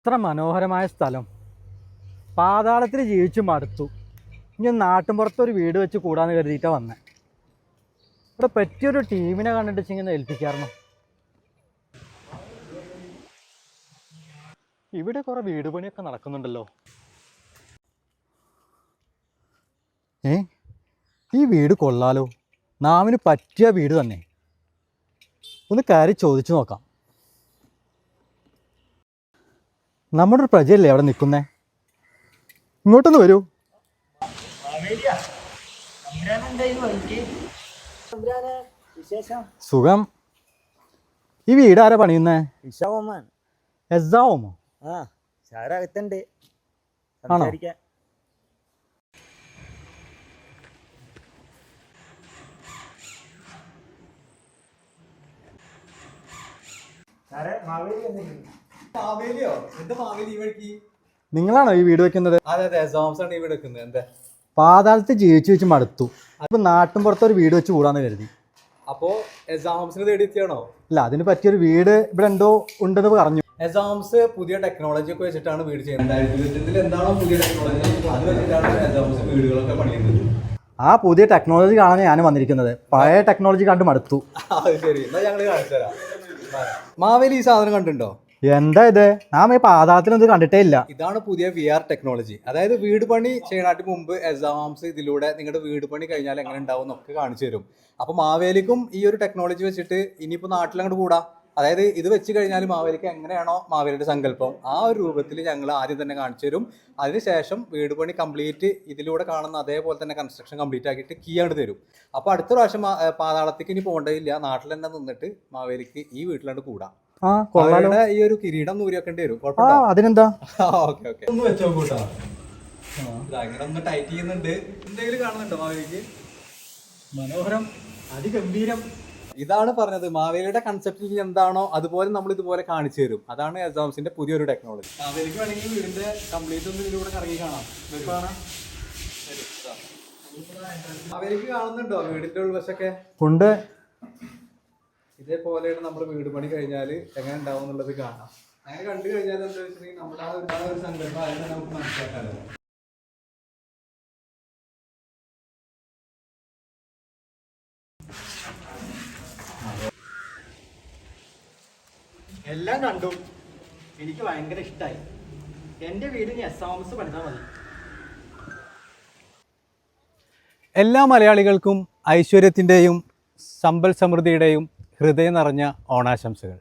ഇത്ര മനോഹരമായ സ്ഥലം. പാതാളത്തിൽ ജീവിച്ചു മടുത്തു. ഇനി നാട്ടിൻപുറത്തൊരു വീട് വെച്ച് കൂടാന്ന് കരുതിയിട്ടാണ് വന്നത് ഇവിടെ പറ്റിയൊരു ടീമിനെ കണ്ടിട്ട് ഇങ്ങനെ ഏൽപ്പിക്കാറുണ്ട്? ഇവിടെ കുറേ വീട് പണിയൊക്കെ നടക്കുന്നുണ്ടല്ലോ. ഏ? ഈ വീട് കൊള്ളാലോ. നാമിന് പറ്റിയ വീട് തന്നെ. ഒന്ന് കയറി ചോദിച്ചു നോക്കാം. നമ്മുടെ ഒരു പ്രജയല്ലേ അവിടെ നിൽക്കുന്നേ? ഇങ്ങോട്ടൊന്ന് വരൂ. സുഖം. ഈ വീട് ആരാ പണിയുന്നേ? എസ്സാവുമോ? ആണോ? സാറേ മാവേലി മാവേലിയോ എന്താ മാവേലി ഈ വഴിക്ക് നിങ്ങളാണോ ഈ വീട് വെക്കുന്നത്? അതെ ഈ വീട് വെക്കുന്നത്. എന്താ? പാതാളത്തിൽ ജീവിച്ചു വെച്ച് മടുത്തു. അപ്പൊ നാട്ടിൻ പുറത്തൊരു വീട് വെച്ച് കൂടാന്ന് കരുതി. അപ്പോ എക്സാംസിന് തേടിയെത്തിയാണോ ഇല്ല അതിന് പറ്റിയൊരു വീട് ഇവിടെ എന്തോ ഉണ്ടെന്ന് പറഞ്ഞു. എക്സാംസ് പുതിയ ടെക്നോളജി ഒക്കെ വെച്ചിട്ടാണ് വീട് ചെയ്യുന്നത്. എന്താണോ പുതിയ ടെക്നോളജി അത് വെച്ചിട്ടാണ് എക്സാംസ് വീടുകളൊക്കെ പണിയുന്നത്. ആ പുതിയ ടെക്നോളജി കാണാൻ ഞാൻ വന്നിരിക്കുന്നത്. പഴയ ടെക്നോളജി കണ്ട് മടുത്തു. ശരി. എന്നാ ഞങ്ങൾ കാണിച്ചു തരാം മാവേലി ഈ സാധനം കണ്ടിട്ടുണ്ടോ? എന്താ ഇത്? നാം ഈ പാതാളത്തിൽ ഒന്നും കണ്ടിട്ടേ ഇല്ല. ഇതാണ് പുതിയ വി ആർ ടെക്നോളജി അതായത് വീട് പണി ചെയ്യണായിട്ട് മുമ്പ് എക്സാംസ് ഇതിലൂടെ നിങ്ങളുടെ വീട് പണി കഴിഞ്ഞാൽ എങ്ങനെ ഉണ്ടാവും എന്നൊക്കെ കാണിച്ചു തരും. അപ്പൊ മാവേലിക്കും ഈ ഒരു ടെക്നോളജി വെച്ചിട്ട് ഇനിയിപ്പോ നാട്ടിലങ്ങോട്ട് കൂടാ. അതായത് ഇത് വെച്ച് കഴിഞ്ഞാൽ മാവേലിക്ക് എങ്ങനെയാണോ മാവേലിയുടെ സങ്കല്പം. ആ ഒരു രൂപത്തിൽ ഞങ്ങൾ ആദ്യം തന്നെ കാണിച്ചു തരും. അതിനുശേഷം വീട് പണി കംപ്ലീറ്റ് ഇതിലൂടെ കാണുന്ന അതേപോലെ തന്നെ കൺസ്ട്രക്ഷൻ കംപ്ലീറ്റ് ആക്കിയിട്ട് കീ ആണ് തരും. അപ്പോൾ അടുത്ത പ്രാവശ്യം പാതാളത്തേക്ക് ഇനി പോകേണ്ടതില്ല നാട്ടിൽ തന്നെ നിന്നിട്ട് മാവേലിക്ക് ഈ വീട്ടിലാണ്ട് കൂടാം. ആ കൊള്ളാലോ. ഈ ഒരു കിരീടം നൂരി വെക്കേണ്ടി വരും. ആ അതിനെന്താ? Okay okay. ഒന്ന് വെച്ചോ കൂട്ടാ. അങ്ങനെ ഒന്ന് ടൈറ്റ് ചെയ്യുന്നുണ്ട്. എന്തെങ്കിലും കാണുന്നുണ്ടോ മാവേലിക്ക്? മനോഹരം അതിഗംഭീരം. ഇതാണ് പറഞ്ഞത്. മാവേലിയുടെ കൺസെപ്റ്റിൽ എന്താണോ അതുപോലെ നമ്മൾ ഇതുപോലെ കാണിച്ചു തരും. അതാണ് എസോംസിന്റെ പുതിയൊരു ടെക്നോളജി മാവേലിക്ക് വേണമെങ്കിൽ വീടിന്റെ കംപ്ലീറ്റ് ഒന്ന് ഇതിലൂടെ കറങ്ങി കാണാം. മാവേലിക്ക് കാണുന്നുണ്ടോ വീടിന്റെ ഉൾവശൊക്കെ ഉണ്ട്. ഇതേപോലെയാണ് നമ്മൾ വീട് പണി കഴിഞ്ഞാൽ എങ്ങനെ ഉണ്ടാവും എന്നുള്ളത് കാണാം. അങ്ങനെ കണ്ടു കഴിഞ്ഞാൽ എന്താ വെച്ചിട്ടുണ്ടെങ്കിൽ നമ്മുടെ ആ ഒരു സങ്കല്പം അതിനെ നമുക്ക് മനസ്സിലാക്കാമല്ലോ എല്ലാം കണ്ടു എനിക്ക് ഭയങ്കര ഇഷ്ടമായി എന്റെ വീടിന് എസ് ആമസ് പഠിച്ചാൽ മതി. എല്ലാ മലയാളികൾക്കും ഐശ്വര്യത്തിന്റെയും സമ്പൽ സമൃദ്ധിയുടെയും ഹൃദയം നിറഞ്ഞ ഓണാശംസകൾ.